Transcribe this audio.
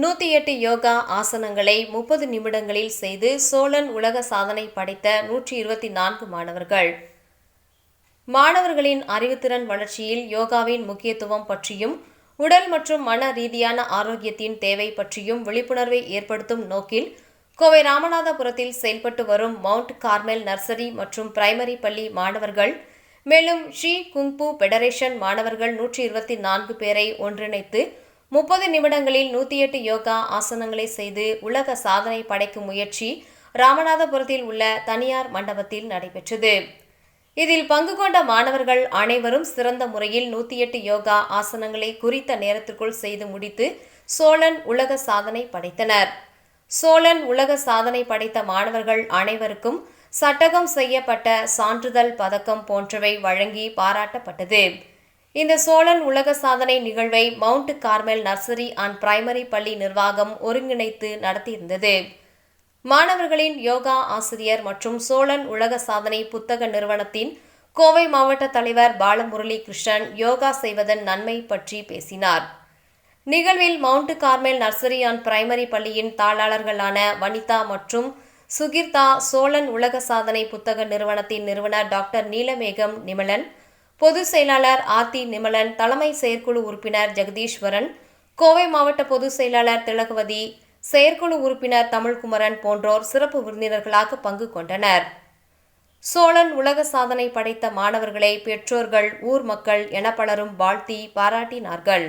நூற்றி எட்டு யோகா ஆசனங்களை முப்பது நிமிடங்களில் செய்து சோழன் உலக சாதனை படைத்த நூற்றி இருபத்தி நான்கு மாணவர்கள். மாணவர்களின் அறிவுத்திறன் வளர்ச்சியில் யோகாவின் முக்கியத்துவம் பற்றியும் உடல் மற்றும் மன ரீதியான ஆரோக்கியத்தின் தேவை பற்றியும் விழிப்புணர்வை ஏற்படுத்தும் நோக்கில் கோவை ராமநாதபுரத்தில் செயல்பட்டு வரும் மவுண்ட் கார்மெல் நர்சரி மற்றும் பிரைமரி பள்ளி மாணவர்கள் மேலும் ஷீ குங்பு பெடரேஷன் மாணவர்கள் நூற்றி இருபத்தி நான்கு பேரை ஒன்றிணைத்து முப்பது நிமிடங்களில் நூற்றி எட்டு யோகா ஆசனங்களை செய்து உலக சாதனை படைக்கும் முயற்சி ராமநாதபுரத்தில் உள்ள தனியார் மண்டபத்தில் நடைபெற்றது. இதில் பங்கு கொண்ட மாணவர்கள் அனைவரும் சிறந்த முறையில் நூற்றி எட்டு யோகா ஆசனங்களை குறித்த நேரத்திற்குள் செய்து முடித்து சோழன் உலக சாதனை படைத்தனர். சோழன் உலக சாதனை படைத்த மாணவர்கள் அனைவருக்கும் சட்டகம் செய்யப்பட்ட சான்றிதழ் பதக்கம் போன்றவை வழங்கி பாராட்டப்பட்டது. இந்த சோழன் உலக சாதனை நிகழ்வை Mount Carmel nursery and primary பள்ளி நிர்வாகம் ஒருங்கிணைத்து நடத்தியிருந்தது. மாணவர்களின் யோகா ஆசிரியர் மற்றும் சோழன் உலக சாதனை புத்தக நிறுவனத்தின் கோவை மாவட்ட தலைவர் பாலமுரளி கிருஷ்ணன் யோகா செய்வதன் நன்மை பற்றி பேசினார். நிகழ்வில் Mount Carmel nursery and primary பள்ளியின் தாளாளர்களான வனிதா மற்றும் சுகிர்தா சோழன் உலக சாதனை புத்தக நிறுவனத்தின் நிறுவனர் டாக்டர் நீலமேகம் நிமலன் பொதுச் செயலாளர் ஆர்த்தி நிமலன் தலைமை செயற்குழு உறுப்பினர் ஜெகதீஸ்வரன் கோவை மாவட்ட பொதுச் செயலாளர் திலகவதி செயற்குழு உறுப்பினர் தமிழ்குமரன் போன்றோர் சிறப்பு விருந்தினர்களாக பங்கு கொண்டனர். சோழன் உலக சாதனை படைத்த மாணவர்களை பெற்றோர்கள் ஊர் மக்கள் என பலரும் வாழ்த்தி பாராட்டினார்கள்.